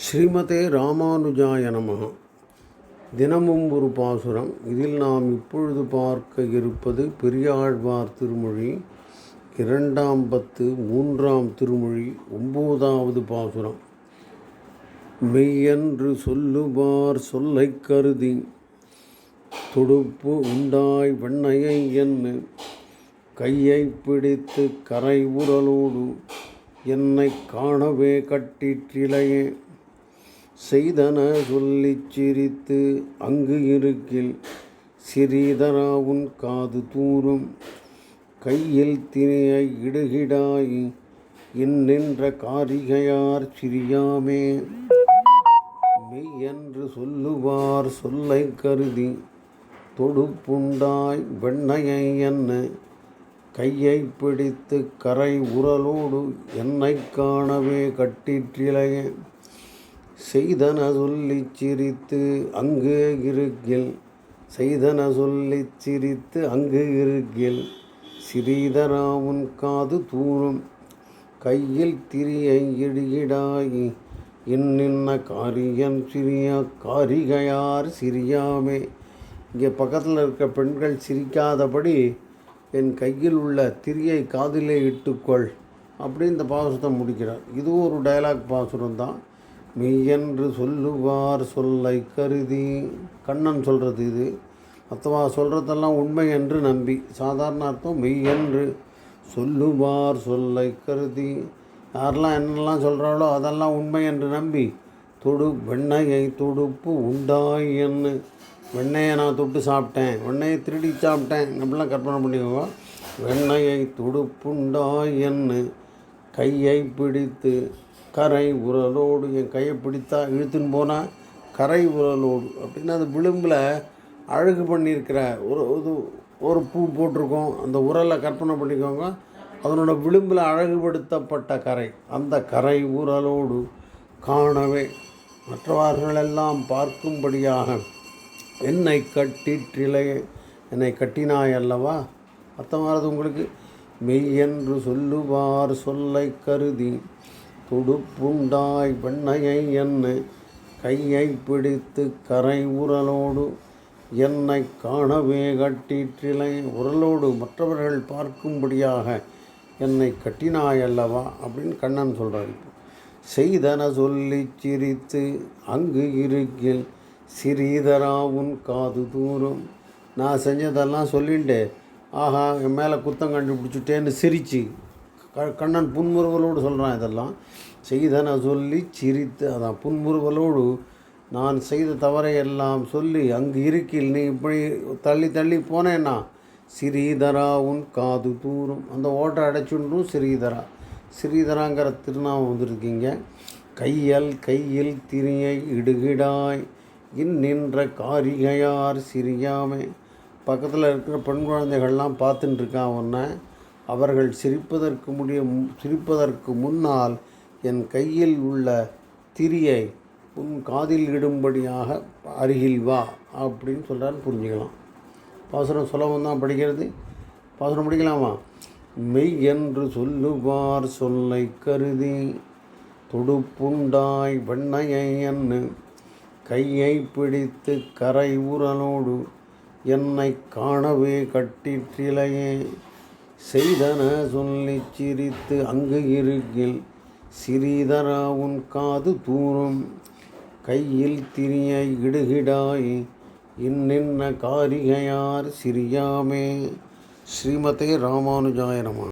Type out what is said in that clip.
ஸ்ரீமதே ராமானுஜாய நமः. தினமும் ஒரு பாசுரம். இதில் நாம் இப்பொழுது பார்க்க இருப்பது பெரியாழ்வார் திருமொழி இரண்டாம் பத்து மூன்றாம் திருமொழி ஒம்போதாவது பாசுரம். மெய்யென்று சொல்லுவார் சொல்லைக் கருதி தொடுப்பு உண்டாய் வெண்ணையை என்ன கையை பிடித்து கரை உரலோடு என்னை காணவே கட்டிற்றிலையே. செய்தன சொல்லிச் சிரித்து அங்கு இருக்கில் சிறிதராவுன் காது தூரும். கையில் திணையை இடுகிடாய் இன்னென்ற காரிகையார் சிரியாமே. மெய் என்று சொல்லுவார் சொல்லை கருதி தொடுப்புண்டாய் வெண்ணையை என்ன? கையை பிடித்து கரை உரலோடு என்னை காணவே கட்டிற்றிலையே. செய்தன சொல்லிச் சிரித்து அங்கு இருக்கில். செய்தன சொல்லிச் சிரித்து அங்கு இருக்கில். சிறீதராவுன் காது தூரும். கையில் திரியை இடியிடாகி இன்னின்ன காரியம் சிறிய காரிகையார் சிரியாமே இங்கே பக்கத்தில் இருக்க பெண்கள் சிரிக்காதபடி என் கையில் உள்ள திரியை காதிலே இட்டுக்கொள். அப்படி இந்த பாசுரத்தை முடிக்கிறார். இது ஒரு டயலாக் பாசுரம் தான் மெய்யென்று சொல்லுவார் சொல்லை கருதி. கண்ணன் சொல்கிறது இது. மற்றவா சொல்கிறதெல்லாம் உண்மை என்று நம்பி. சாதாரண அர்த்தம் மெய்யென்று சொல்லுவார் சொல்லை கருதி. யாரெல்லாம் என்னெல்லாம் சொல்கிறாளோ அதெல்லாம் உண்மை என்று நம்பி. தொடு வெண்ணையை துடுப்பு உண்டாய் என்று. வெண்ணையை நான் தொட்டு சாப்பிட்டேன். வெண்ணையை திருடி சாப்பிட்டேன். அப்படிலாம் கற்பனை பண்ணிக்கோங்க. வெண்ணெயை துடுப்புண்டாய் என்று. கையை பிடித்து கரை உரலோடு என் கையை பிடித்தா இழுத்துன்னு போனால் கரை உரலோடு அப்படின்னா அந்த விளிம்பில் அழகு பண்ணியிருக்கிற ஒரு இது ஒரு பூ போட்டிருக்கோம். அந்த உரலை கற்பனை பண்ணிக்கோங்க. அதனோட விளிம்பில் அழகுபடுத்தப்பட்ட கரை. அந்த கரை உரலோடு காணவே மற்றவர்களெல்லாம் பார்க்கும்படியாக என்னை கட்டிற்றிலே என்னை கட்டினாய் அல்லவா அர்த்தமானது உங்களுக்கு. மெய்யென்று சொல்லுவார் சொல்லை கருதி துடுப்புண்டாய் வெண்ணையை என்னை கையை பிடித்து கரை உரலோடு என்னை காணவே கட்டிற்றிலை உரலோடு மற்றவர்கள் பார்க்கும்படியாக என்னை கட்டினாய் அல்லவா அப்படின்னு கண்ணன் சொல்கிறார் இப்போ. செய்தன சொல்லி சிரித்து அங்கு இருக்கில் சிறீதராவும் காது தூரம் நான் செஞ்சதெல்லாம் சொல்லிட்டு ஆஹா என் மேலே குத்தம் கண்டுபிடிச்சிட்டேன்னு சிரிச்சு. க கண்ணன் புன்முறுவலோடு சொல்கிறான் இதெல்லாம். செய்தன சொல்லி சிரித்து அதான் புன்முறுவலோடு நான் செய்த தவறை எல்லாம் சொல்லி அங்கு இருக்கில் நீ இப்படி தள்ளி தள்ளி போனேன்னா? ஸ்ரீதரா உன் காது தூரும். அந்த ஓட்டை அடைச்சுன்றும் ஸ்ரீதரா ஸ்ரீதராங்கிற திருநாமம் வந்திருக்கீங்க. கையல் கையில் திரியை இடுகிடாய் இந்நின்ற காரிகையார் சிரியாமே பக்கத்தில் இருக்கிற பெண் குழந்தைகள்லாம் பார்த்துட்டுருக்கான் உன்னை. அவர்கள் சிரிப்பதற்கு முடிய சிரிப்பதற்கு முன்னால் என் கையில் உள்ள திரியை உன் காதில் இடும்படியாக அருகில் வா அப்படின்னு சொல்கிறான்னு புரிஞ்சுக்கலாம். பாசுரம் சுலபம் தான் படிக்கிறது. பாசுரம் படிக்கலாமா? மெய் என்று சொல்லுவார் சொல்லை கருதி தொடுப்புண்டாய் வெண்ணையை என்ன கையை பிடித்து கரை உரலோடு என்னை காணவே கட்டிற்றிலையே. செய்தன சொல்லி சிரித்து அங்கு இருக்கில் சிறிதரா உன் காது தூரும். கையில் திரியை இடுகிடாய் இன்னின்ன காரிகையார் சிரியாமே ஸ்ரீமதே ராமானுஜாய நம.